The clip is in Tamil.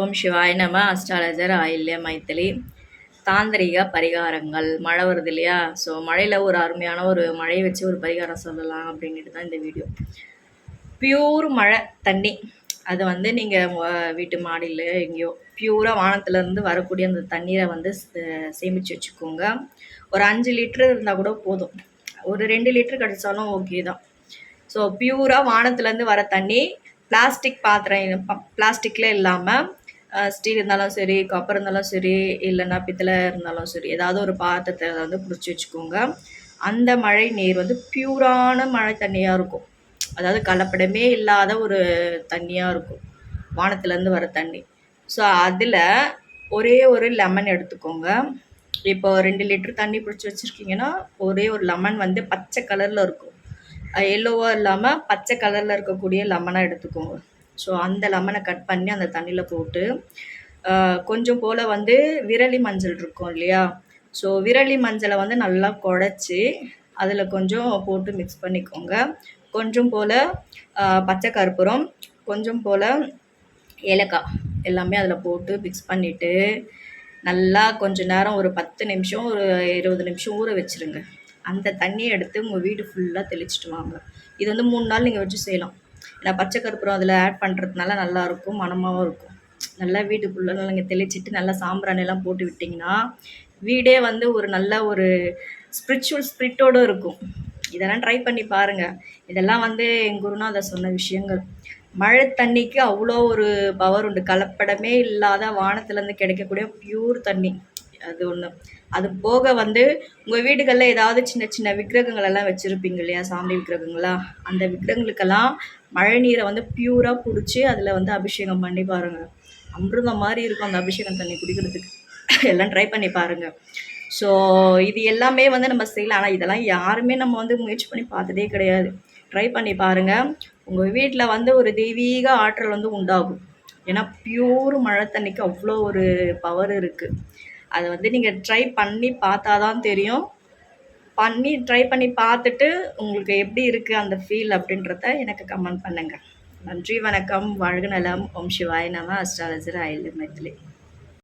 ஓம் சிவாய் நம. அஸ்ட்ராலஜர் ஆயில்ய மைத்திலி. தாந்திரிக பரிகாரங்கள். மழை வருது இல்லையா? ஸோ மழையில் ஒரு அருமையான ஒரு மழையை வச்சு ஒரு பரிகாரம் சொல்லலாம் அப்படின்ட்டு தான் இந்த வீடியோ பியூர் மழை தண்ணி. அதை வந்து நீங்கள் வீட்டு மாடியில் எங்கேயோ பியூராக வானத்துலேருந்து வரக்கூடிய அந்த தண்ணீரை வந்து சேமித்து வச்சுக்கோங்க. ஒரு அஞ்சு லிட்ரு இருந்தால் கூட போதும். ஒரு ரெண்டு லிட்ரு கிடச்சாலும் ஓகே தான். ஸோ பியூராக வானத்துலேருந்து வர தண்ணி பிளாஸ்டிக் பாத்திரம் பிளாஸ்டிக்கில் இல்லாமல் ஸ்டீல் இருந்தாலும் சரி காப்பர் இருந்தாலும் சரி இல்லைன்னா பித்தளை இருந்தாலும் சரி ஏதாவது ஒரு பாத்திரத்தை வந்து பிடிச்சி வச்சுக்கோங்க. அந்த மழை நீர் வந்து பியூரான மழை தண்ணியாக இருக்கும். அதாவது கலப்படமே இல்லாத ஒரு தண்ணியாக இருக்கும். வானத்துலேருந்து வர தண்ணி. ஸோ அதில் ஒரே ஒரு லெமன் எடுத்துக்கோங்க. இப்போ ரெண்டு லிட்டர் தண்ணி பிடிச்சி வச்சுருக்கீங்கன்னா ஒரே ஒரு லெமன் வந்து பச்சை கலரில் இருக்கும். எல்லோவாக இல்லாமல் பச்சை கலரில் இருக்கக்கூடிய லெமனாக எடுத்துக்கோங்க. ஸோ அந்த லெமனை கட் பண்ணி அந்த தண்ணியில் போட்டு கொஞ்சம் போல் வந்து விரலி மஞ்சள் இருக்கும் இல்லையா? ஸோ விரலி மஞ்சளை வந்து நல்லா குழச்சி அதில் கொஞ்சம் போட்டு மிக்ஸ் பண்ணிக்கோங்க. கொஞ்சம் போல் பச்சை கற்பூரம் கொஞ்சம் போல் ஏலக்காய் எல்லாமே அதில் போட்டு மிக்ஸ் பண்ணிவிட்டு நல்லா கொஞ்ச நேரம் ஒரு பத்து நிமிஷம் ஒரு இருபது நிமிஷம் ஊற வச்சுருங்க. அந்த தண்ணியை எடுத்து உங்கள் வீடு ஃபுல்லாக தெளிச்சிட்டு வாங்க. இது வந்து மூணு நாள் நீங்கள் வச்சு செய்யலாம். ஏன்னா பச்சை கருப்பூரம் அதில் ஆட் பண்ணுறதுனால நல்லாயிருக்கும் மனமாகவும் இருக்கும். நல்லா வீட்டுக்குள்ளே நீங்கள் தெளிச்சிட்டு நல்லா சாம்பிராணிலாம் போட்டு விட்டிங்கன்னா வீடே வந்து ஒரு நல்ல ஒரு ஸ்பிரிச்சுவல் ஸ்பிரிட்டோடு இருக்கும். இதெல்லாம் ட்ரை பண்ணி பாருங்கள் இதெல்லாம் வந்து எங்கள் குருநாதர் சொன்ன விஷயங்கள். மழை தண்ணிக்கு அவ்வளோ ஒரு பவர் உண்டு. கலப்படமே இல்லாத வானத்துலேருந்து கிடைக்கக்கூடிய பியூர் தண்ணி. அது ஒன்று அது போக வந்து உங்கள் வீடுகளில் ஏதாவது சின்ன சின்ன விக்கிரகங்கள் எல்லாம் வச்சுருப்பீங்க இல்லையா? சாமி விக்கிரகங்களா? அந்த விக்கிரகங்களுக்கெல்லாம் மழை நீரை வந்து பியூராக பிடிச்சி அதில் வந்து அபிஷேகம் பண்ணி பாருங்கள் அமிர்தம் மாதிரி இருக்கும் அந்த அபிஷேகம் தண்ணி குடிக்கிறதுக்கு. எல்லாம் ட்ரை பண்ணி பாருங்கள் ஸோ இது எல்லாமே வந்து நம்ம செய்யலாம். ஆனால் இதெல்லாம் யாருமே நம்ம வந்து முயற்சி பண்ணி பார்த்ததே கிடையாது. ட்ரை பண்ணி பாருங்கள் உங்கள் வீட்டில் வந்து ஒரு தெய்வீக ஆற்றல் வந்து உண்டாகும். ஏன்னா பியூர் மழை தண்ணிக்கு அவ்வளோ ஒரு பவர் இருக்குது அதை வந்து நீங்கள் ட்ரை பண்ணி பார்த்தா தான் தெரியும். பண்ணி ட்ரை பண்ணி பார்த்துட்டு உங்களுக்கு எப்படி இருக்குது அந்த ஃபீல் அப்படின்றத எனக்கு கமெண்ட் பண்ணுங்கள் நன்றி வணக்கம். வாழ்க நலம். ஓம் சிவாய் நம. Astrologer oil Maithili